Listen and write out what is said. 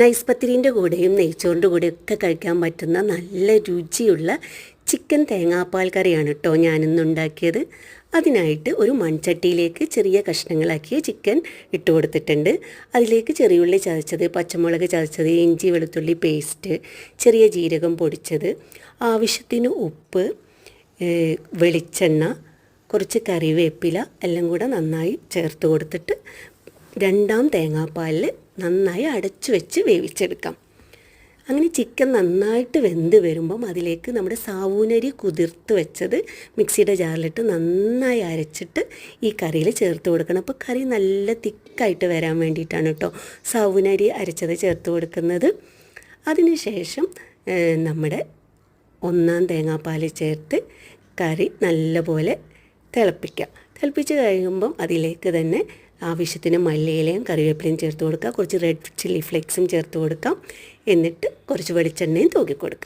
Nice പത്തിരിന്റെ കൂടെയും നെയ്ച്ചോറിന്റെ കൂടെയൊക്കെ കഴിക്കാൻ പറ്റുന്ന നല്ല രുചിയുള്ള ചിക്കൻ തേങ്ങാപ്പാൽ കറിയാണ് കേട്ടോ ഞാനിന്ന് ഉണ്ടാക്കിയത്. അതിനായിട്ട് ഒരു മൺചട്ടിയിലേക്ക് ചെറിയ കഷ്ണങ്ങളാക്കിയ ചിക്കൻ ഇട്ട് കൊടുത്തിട്ടുണ്ട്. അതിലേക്ക് ചെറിയുള്ളി ചതച്ചത് പച്ചമുളക് ചതച്ചത് ഇഞ്ചി വെളുത്തുള്ളി പേസ്റ്റ് ചെറിയ ജീരകം പൊടിച്ചത് ആവശ്യത്തിന് ഉപ്പ് വെളിച്ചെണ്ണ കുറച്ച് കറിവേപ്പില എല്ലാം കൂടെ നന്നായി ചേർത്ത് കൊടുത്തിട്ട് രണ്ടാം തേങ്ങാപ്പാലിൽ നന്നായി അടച്ചു വെച്ച് വേവിച്ചെടുക്കാം. അങ്ങനെ ചിക്കൻ നന്നായിട്ട് വെന്ത് വരുമ്പം അതിലേക്ക് നമ്മുടെ സാവൂനരി കുതിർത്ത് വെച്ചത് മിക്സിയുടെ ജാറിലിട്ട് നന്നായി അരച്ചിട്ട് ഈ കറിയിൽ ചേർത്ത് കൊടുക്കണം. അപ്പോൾ കറി നല്ല തിക്കായിട്ട് വരാൻ വേണ്ടിയിട്ടാണ് കേട്ടോ സാവൂനരി അരച്ചത് ചേർത്ത് കൊടുക്കുന്നത്. അതിനുശേഷം നമ്മുടെ ഒന്നാം തേങ്ങാപ്പാൽ ചേർത്ത് കറി നല്ലപോലെ തിളപ്പിക്കുക തിളപ്പിച്ച് കഴിയുമ്പം അതിലേക്ക് തന്നെ ആവശ്യത്തിന് മല്ലിയിലയും കറിവേപ്പിലയും ചേർത്ത് കൊടുക്കുക കുറച്ച് റെഡ് ചില്ലി ഫ്ലേക്സും ചേർത്ത് കൊടുക്കാം. എന്നിട്ട് കുറച്ച് വെളിച്ചെണ്ണയും തൂക്കി കൊടുക്കാം.